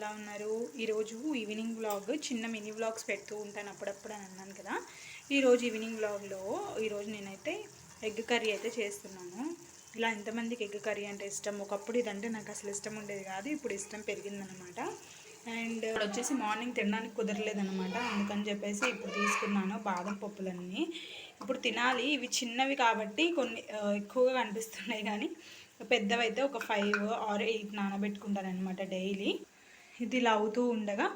ఎలా ఉన్నారు? ఈరోజు ఈవినింగ్ వ్లాగ్ చిన్న మినీ వ్లాగ్స్ పెడుతూ ఉంటాను అప్పుడప్పుడు అని అన్నాను కదా. ఈరోజు ఈవినింగ్ వ్లాగ్లో ఈరోజు నేనైతే ఎగ్ కర్రీ అయితే చేస్తున్నాను. ఇలా ఎంతమందికి ఎగ్ కర్రీ అంటే ఇష్టం. ఒకప్పుడు ఇదంటే నాకు అసలు ఇష్టం ఉండేది కాదు. ఇప్పుడు ఇష్టం పెరిగిందనమాట అండ్ ఇక్కడ వచ్చేసి మార్నింగ్ తినడానికి కుదరలేదనమాట అందుకని చెప్పేసి ఇప్పుడు తీసుకున్నాను బాదం పప్పులన్నీ. ఇప్పుడు తినాలి. ఇవి చిన్నవి కాబట్టి కొన్ని ఎక్కువగా కనిపిస్తున్నాయి కానీ పెద్దవైతే ఒక ఫైవ్ ఆర్ ఎయిట్ నానబెట్టుకుంటాను అనమాట డైలీ. ఇది ఇలా అవుతూ ఉండగా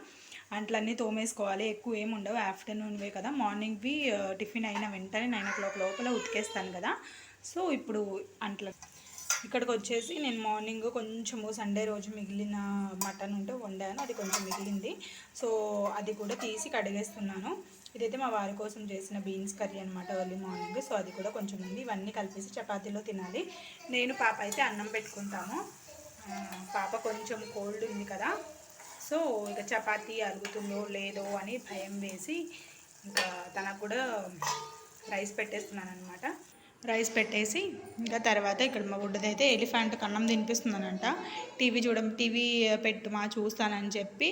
అంట్లన్నీ తోమేసుకోవాలి. ఎక్కువ ఏమి ఉండవు. ఆఫ్టర్నూన్వే కదా. మార్నింగ్వి ఆ, టిఫిన్ అయిన వెంటనే నైన్ ఓ క్లాక్ లోపల ఉతికేస్తాను కదా. సో ఇప్పుడు అంట్ల ఇక్కడికి వచ్చేసి నేను మార్నింగ్ కొంచెము సండే రోజు మిగిలిన మటన్ ఉంటే వండాను. అది కొంచెం మిగిలింది. సో అది కూడా తీసి కడిగేస్తున్నాను. ఇదైతే మా వారి కోసం చేసిన బీన్స్ కర్రీ అనమాట ఎర్లీ మార్నింగ్. సో అది కూడా కొంచెం ఉంది. ఇవన్నీ కలిపేసి చపాతీలో తినాలి. నేను పాప అయితే అన్నం పెట్టుకుంటాము. పాప కొంచెం కోల్డ్ ఉంది కదా. సో ఇక చపాతీ అరుగుతుందో లేదో అని భయం వేసి ఇంకా తనకు కూడా రైస్ పెట్టేస్తున్నాను అనమాట రైస్ పెట్టేసి ఇంకా తర్వాత ఇక్కడ మా గుడ్డదైతే ఎలిఫెంట్ కన్నం తినిపిస్తుందనంట. టీవీ చూడ టీవీ పెట్టుమా చూస్తానని చెప్పి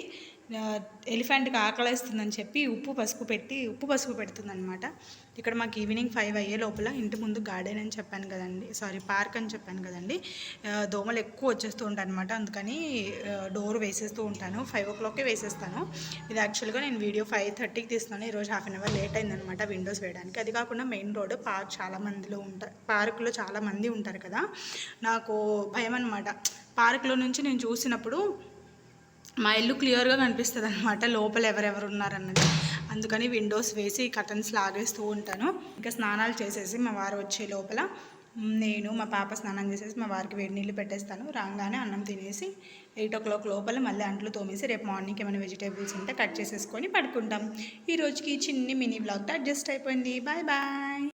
ఎలిఫెంట్కి ఆకలిస్తుందని చెప్పి ఉప్పు పసుపు పెట్టి ఉప్పు పసుపు పెడుతుందనమాట ఇక్కడ మాకు ఈవినింగ్ ఫైవ్ అయ్యే లోపల ఇంటి ముందు గార్డెన్ అని చెప్పాను కదండి సారీ పార్క్ అని చెప్పాను కదండి. దోమలు ఎక్కువ వచ్చేస్తూ ఉంటాయి అనమాట అందుకని డోర్ వేసేస్తూ ఉంటాను. ఫైవ్ ఓ క్లాక్కే వేసేస్తాను. ఇది యాక్చువల్గా నేను వీడియో ఫైవ్ థర్టీకి తీస్తున్నాను. ఈరోజు హాఫ్ అన్ అవర్ లేట్ అయిందనమాట విండోస్ వేయడానికి. అది కాకుండా మెయిన్ రోడ్ పార్క్ చాలా మందిలో ఉంటారు పార్కులో చాలామంది ఉంటారు కదా. నాకు భయం అనమాట పార్కులో నుంచి నేను చూసినప్పుడు మా ఇల్లు క్లియర్గా కనిపిస్తుంది అనమాట లోపల ఎవరెవరు ఉన్నారన్నది. అందుకని విండోస్ వేసి కర్టన్స్ లాగేస్తూ ఉంటాను. ఇంకా స్నానాలు చేసేసి మా వారు వచ్చే లోపల నేను మా పాప స్నానం చేసేసి మా వారికి వేడి నీళ్ళు పెట్టేస్తాను. రాగానే అన్నం తినేసి ఎయిట్ ఓ క్లాక్ లోపల మళ్ళీ అంట్లు తోమేసి రేపు మార్నింగ్ ఏమైనా వెజిటేబుల్స్ ఉంటే కట్ చేసేసుకొని పడుకుంటాం. ఈరోజుకి చిన్ని మినీ బ్లాగ్తో అడ్జస్ట్ అయిపోయింది. Bye bye.